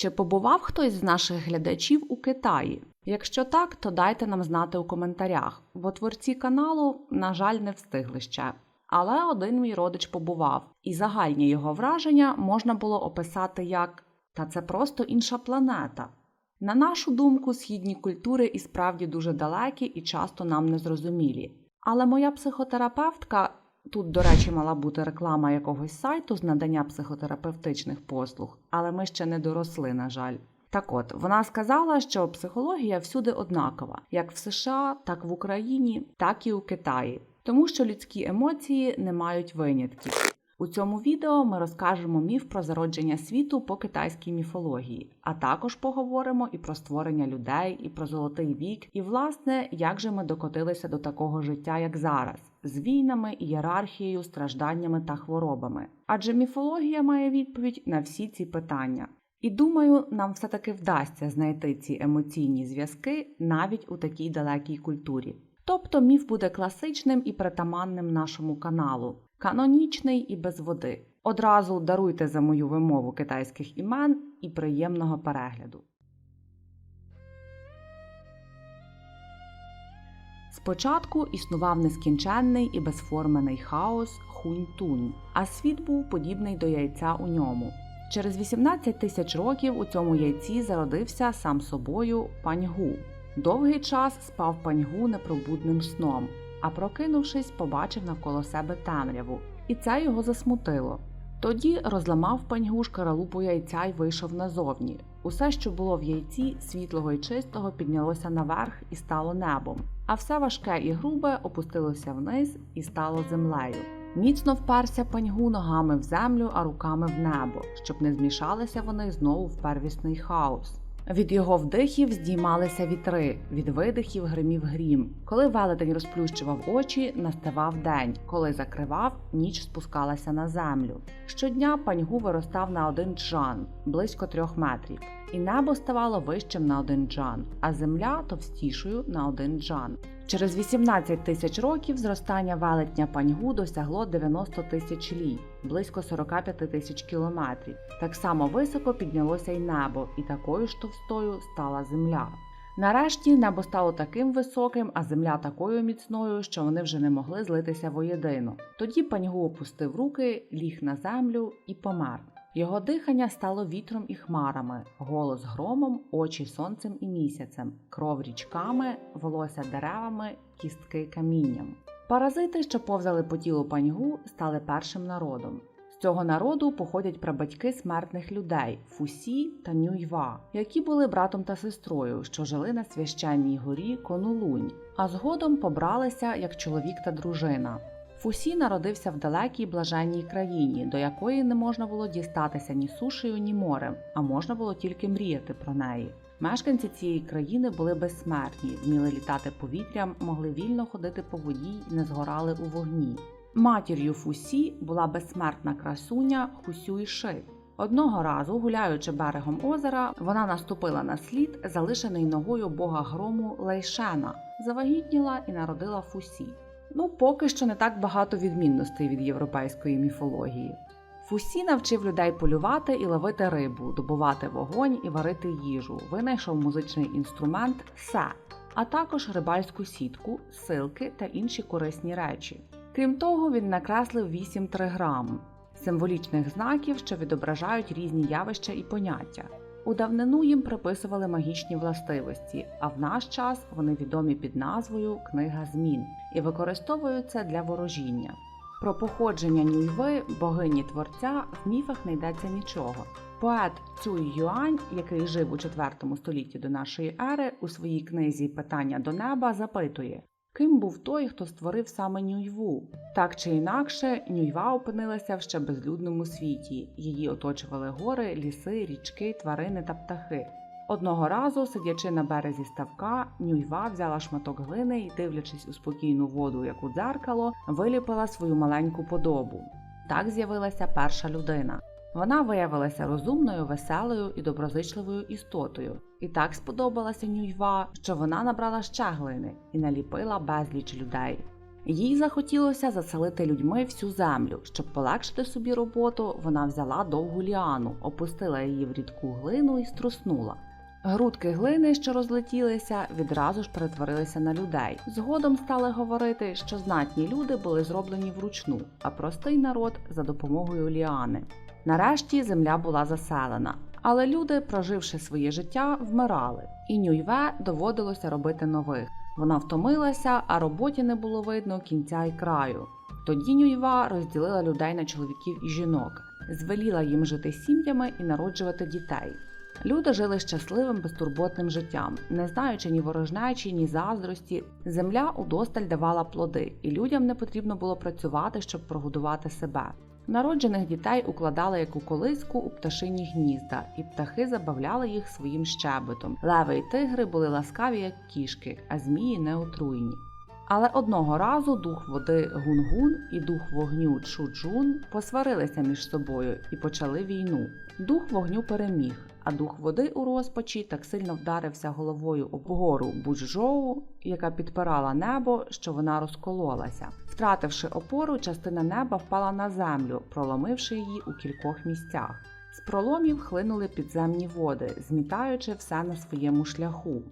Чи побував хтось з наших глядачів у Китаї? Якщо так, то дайте нам знати у коментарях, бо творці каналу, на жаль, не встигли ще. Але один мій родич побував, і загальні його враження можна було описати як та це просто інша планета. На нашу думку, східні культури і справді дуже далекі і часто нам незрозумілі. Але моя психотерапевтка тут, до речі, мала бути реклама якогось сайту з надання психотерапевтичних послуг, але ми ще не доросли, на жаль. Так от, вона сказала, що психологія всюди однакова, як в США, так в Україні, так і у Китаї, тому що людські емоції не мають винятків. У цьому відео ми розкажемо міф про зародження світу по китайській міфології, а також поговоримо і про створення людей, і про золотий вік, і власне, як же ми докотилися до такого життя, як зараз, з війнами, ієрархією, стражданнями та хворобами. Адже міфологія має відповідь на всі ці питання. І думаю, нам все таки вдасться знайти ці емоційні зв'язки навіть у такій далекій культурі. Тобто міф буде класичним і притаманним нашому каналу, канонічний і без води. Одразу даруйте за мою вимову китайських імен і приємного перегляду. Спочатку існував нескінченний і безформений хаос хунь-тунь, а світ був подібний до яйця у ньому. Через 18 тисяч років у цьому яйці зародився сам собою паньгу. Довгий час спав паньгу непробудним сном, а прокинувшись, побачив навколо себе темряву, і це його засмутило. Тоді розламав паньгу шкаралупу яйця й вийшов назовні. Усе, що було в яйці, світлого і чистого, піднялося наверх і стало небом, а все важке і грубе опустилося вниз і стало землею. Міцно вперся паньгу ногами в землю, а руками в небо, щоб не змішалися вони знову в первісний хаос. Від його вдихів здіймалися вітри, від видихів гримів грім. Коли велетень розплющував очі, наставав день. Коли закривав, ніч спускалася на землю. Щодня паньгу виростав на один джан, близько трьох метрів, і небо ставало вищим на один джан, а земля товстішою на один джан. Через 18 тисяч років зростання велетня паньгу досягло 90 тисяч лі, близько 45 тисяч кілометрів. Так само високо піднялося й небо, і такою ж товстою стала земля. Нарешті небо стало таким високим, а земля такою міцною, що вони вже не могли злитися воєдино. Тоді паньгу опустив руки, ліг на землю і помер. Його дихання стало вітром і хмарами, голос громом, очі сонцем і місяцем, кров річками, волосся деревами, кістки камінням. Паразити, що повзали по тілу паньгу, стали першим народом. З цього народу походять прабатьки смертних людей Фусі та Нюйва, які були братом та сестрою, що жили на священній горі Конулунь, а згодом побралися як чоловік та дружина. Фусі народився в далекій блаженній країні, до якої не можна було дістатися ні сушею, ні морем, а можна було тільки мріяти про неї. Мешканці цієї країни були безсмертні, вміли літати повітрям, могли вільно ходити по воді і не згорали у вогні. Матір'ю Фусі була безсмертна красуня Хусюйши. Одного разу, гуляючи берегом озера, вона наступила на слід, залишений ногою бога грому Лейшена, завагітніла і народила Фусі. Ну, поки що не так багато відмінностей від європейської міфології. Фусі навчив людей полювати і ловити рибу, добувати вогонь і варити їжу, винайшов музичний інструмент се, а також рибальську сітку, силки та інші корисні речі. Крім того, він накреслив 8 триграм символічних знаків, що відображають різні явища і поняття. У давнину їм приписували магічні властивості, а в наш час вони відомі під назвою Книга змін і використовуються для ворожіння. Про походження Нюйви, богині творця, в міфах не йдеться нічого. Поет Цюй Юань, який жив у IV столітті до нашої ери, у своїй книзі Питання до неба запитує, ким був той, хто створив саме Нюйву. Так чи інакше, Нюйва опинилася в ще безлюдному світі. Її оточували гори, ліси, річки, тварини та птахи. Одного разу, сидячи на березі ставка, Нюйва взяла шматок глини і, дивлячись у спокійну воду, як у дзеркало, виліпила свою маленьку подобу. Так з'явилася перша людина. Вона виявилася розумною, веселою і доброзичливою істотою, і так сподобалася Нюйва, що вона набрала ще глини і наліпила безліч людей. Їй захотілося заселити людьми всю землю. Щоб полегшити собі роботу, вона взяла довгу ліану, опустила її в рідку глину і струснула. Грудки глини, що розлетілися, відразу ж перетворилися на людей. Згодом стали говорити, що знатні люди були зроблені вручну, а простий народ за допомогою ліани. Нарешті земля була заселена, але люди, проживши своє життя, вмирали, і Нюйве доводилося робити нових. Вона втомилася, а роботі не було видно кінця і краю. Тоді Нюйва розділила людей на чоловіків і жінок, звеліла їм жити сім'ями і народжувати дітей. Люди жили щасливим, безтурботним життям, не знаючи ні ворожнечі, ні заздрості. Земля удосталь давала плоди, і людям не потрібно було працювати, щоб прогодувати себе. Народжених дітей укладали як у колиску у пташині гнізда, і птахи забавляли їх своїм щебетом. Леви й тигри були ласкаві, як кішки, а змії неотруйні. Але одного разу дух води Гунгун і дух вогню Чуджун посварилися між собою і почали війну. Дух вогню переміг, а дух води у розпачі так сильно вдарився головою об гору Буджоу, яка підпирала небо, що вона розкололася. Втративши опору, частина неба впала на землю, проломивши її у кількох місцях. З проломів хлинули підземні води, змітаючи все на своєму шляху.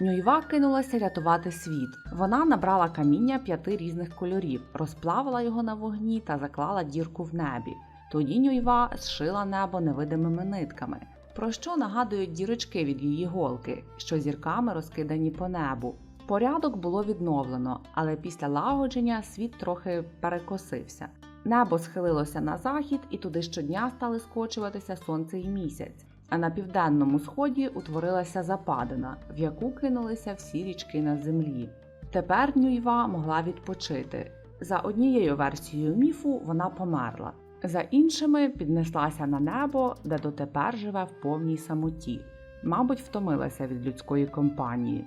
Нюйва кинулася рятувати світ. Вона набрала каміння п'яти різних кольорів, розплавила його на вогні та заклала дірку в небі. Тоді Нюйва зшила небо невидимими нитками, про що нагадують дірочки від її голки, що зірками розкидані по небу. Порядок було відновлено, але після лагодження світ трохи перекосився. Небо схилилося на захід, і туди щодня стали скочуватися сонце і місяць. А на південному сході утворилася западина, в яку кинулися всі річки на землі. Тепер Нюйва могла відпочити. За однією версією міфу вона померла, за іншими піднеслася на небо, де дотепер живе в повній самоті. Мабуть, втомилася від людської компанії.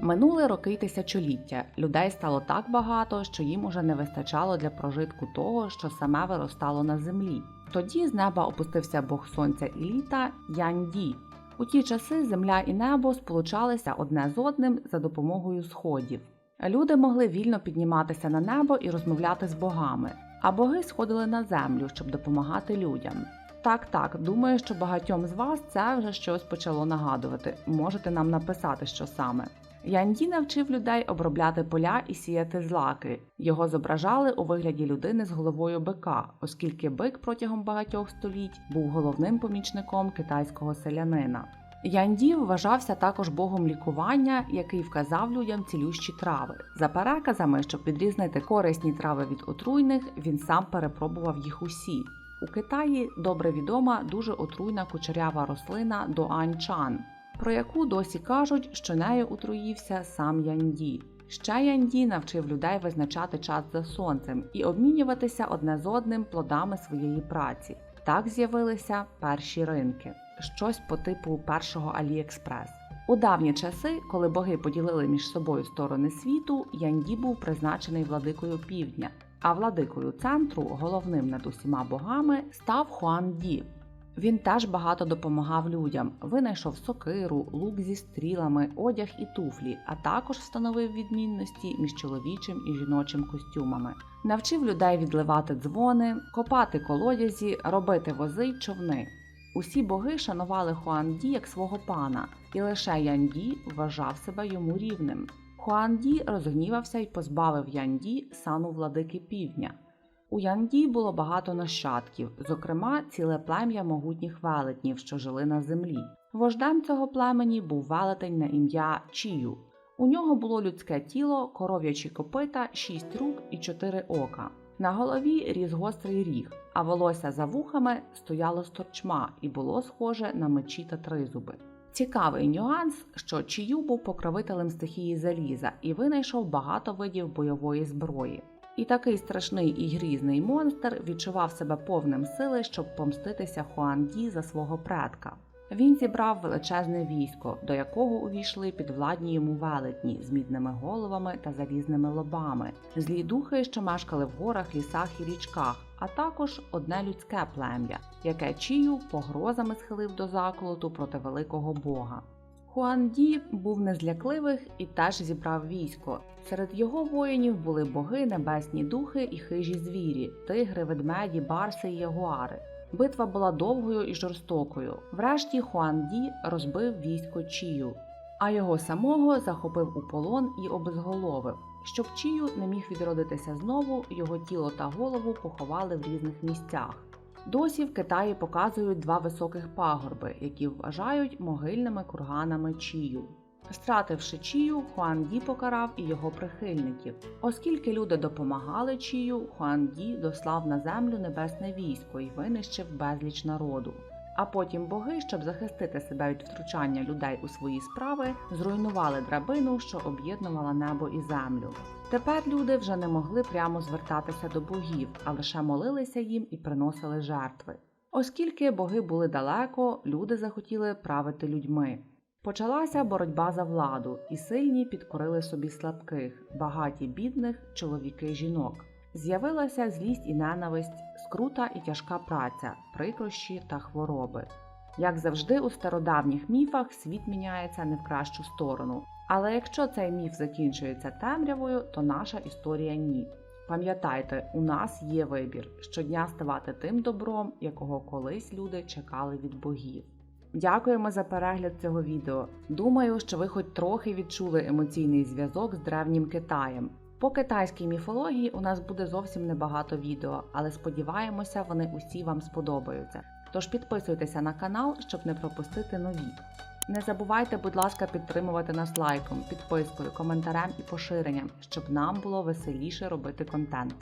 Минули роки тисячоліття. Людей стало так багато, що їм уже не вистачало для прожитку того, що саме виростало на землі. Тоді з неба опустився Бог сонця і літа Янді. У ті часи земля і небо сполучалися одне з одним за допомогою сходів. Люди могли вільно підніматися на небо і розмовляти з богами, а боги сходили на землю, щоб допомагати людям. Так, так, думаю, що багатьом з вас це вже щось почало нагадувати. Можете нам написати, що саме. Янді навчив людей обробляти поля і сіяти злаки. Його зображали у вигляді людини з головою бика, оскільки бик протягом багатьох століть був головним помічником китайського селянина. Янді вважався також богом лікування, який вказав людям цілющі трави. За переказами, щоб відрізнити корисні трави від отруйних, він сам перепробував їх усі. У Китаї добре відома дуже отруйна кучерява рослина доанчан, про яку досі кажуть, що нею отруївся сам Янді. Ще Янді навчив людей визначати час за сонцем і обмінюватися одне з одним плодами своєї праці. Так з'явилися перші ринки, щось по типу першого Аліекспрес. У давні часи, коли боги поділили між собою сторони світу, Янді був призначений владикою півдня, а владикою центру, головним над усіма богами, став Хуанді. Він теж багато допомагав людям, винайшов сокиру, лук зі стрілами, одяг і туфлі, а також встановив відмінності між чоловічим і жіночим костюмами. Навчив людей відливати дзвони, копати колодязі, робити вози й човни. Усі боги шанували Хуанді як свого пана, і лише Янді вважав себе йому рівним. Хуанді розгнівався і позбавив Янді сану владики півдня. У Янді було багато нащадків, зокрема, ціле плем'я могутніх велетнів, що жили на землі. Вождем цього племені був велетень на ім'я Чію. У нього було людське тіло, коров'ячі копита, шість рук і чотири ока. На голові ріс гострий ріг, а волосся за вухами стояло з торчма і було схоже на мечі та тризуби. Цікавий нюанс, що Чію був покровителем стихії заліза і винайшов багато видів бойової зброї. І такий страшний і грізний монстр відчував себе повним сили, щоб помститися Хуанді за свого предка. Він зібрав величезне військо, до якого увійшли підвладні йому велетні з мідними головами та залізними лобами, злі духи, що мешкали в горах, лісах і річках, а також одне людське плем'я, яке чию погрозами схилив до заколоту проти великого бога. Хуан Ді був незлякливих і теж зібрав військо. Серед його воїнів були боги, небесні духи і хижі звірі, тигри, ведмеді, барси і ягуари. Битва була довгою і жорстокою. Врешті Хуан Ді розбив військо Чію, а його самого захопив у полон і обезголовив. Щоб Чію не міг відродитися знову, його тіло та голову поховали в різних місцях. Досі в Китаї показують два високих пагорби, які вважають могильними курганами Чію. Стративши Чію, Хуан Ді покарав і його прихильників. Оскільки люди допомагали Чію, Хуан Ді дослав на землю небесне військо і винищив безліч народу. А потім боги, щоб захистити себе від втручання людей у свої справи, зруйнували драбину, що об'єднувала небо і землю. Тепер люди вже не могли прямо звертатися до богів, а лише молилися їм і приносили жертви. Оскільки боги були далеко, люди захотіли правити людьми. Почалася боротьба за владу, і сильні підкорили собі слабких, багаті бідних, чоловіки жінок. З'явилася злість і ненависть, скрута і тяжка праця, прикрощі та хвороби. Як завжди, у стародавніх міфах світ міняється не в кращу сторону. Але якщо цей міф закінчується темрявою, то наша історія ні. Пам'ятайте, у нас є вибір щодня ставати тим добром, якого колись люди чекали від богів. Дякуємо за перегляд цього відео. Думаю, що ви хоч трохи відчули емоційний зв'язок з древнім Китаєм. По китайській міфології у нас буде зовсім небагато відео, але сподіваємося, вони усі вам сподобаються. Тож підписуйтеся на канал, щоб не пропустити нові. Не забувайте, будь ласка, підтримувати нас лайком, підпискою, коментарем і поширенням, щоб нам було веселіше робити контент.